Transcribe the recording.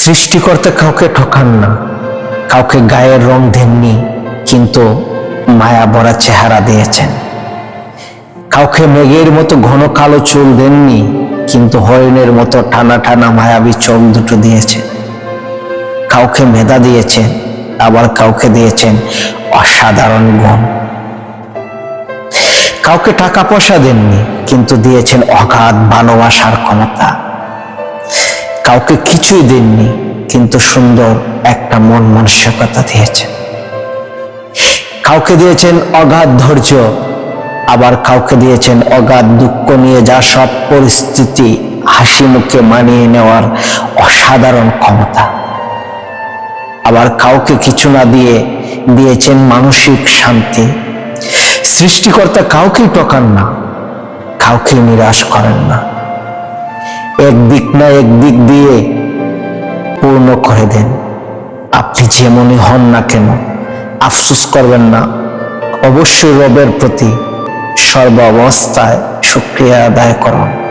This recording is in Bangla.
সৃষ্টিকর্তা কাউকে ঠকান না, কাউকে গায়ের রং দেননি, কিন্তু মায়া ভরা চেহারা দিয়েছেন। কাউকে মেঘের মতো ঘন কালো চুল দেননি, কিন্তু হরিণের মতো টানা টানা মায়াবী চোখ দুটো দিয়েছেন। কাউকে মেধা দিয়েছেন, আবার কাউকে দিয়েছেন অসাধারণ গুণ। কাউকে টাকা পয়সা দেননি, কিন্তু দিয়েছেন অগাধ ভালোবাসার ক্ষমতা। কাউকে কিছুই দেননি, কিন্তু সুন্দর একটা মন মানসিকতা দিয়েছেন। কাউকে দিয়েছেন অগাধ ধৈর্য, আবার কাউকে দিয়েছেন অগাধ দুঃখ নিয়ে যা সব পরিস্থিতি হাসি মুখে মানিয়ে নেওয়ার অসাধারণ ক্ষমতা। আবার কাউকে কিছু না দিয়ে দিয়েছেন মানসিক শান্তি। সৃষ্টিকর্তা কাউকেই টকান না কাউকে নিরাশ করেন না। এক দিক না এক দিক দিয়ে পূর্ণ করে দেন। আপনি যেমনই হন না কেন, আফসুস করবেন না। অবশ্যই রবের প্রতি সর্ব অবস্থায় শুক্রিয়া আদায় করুন।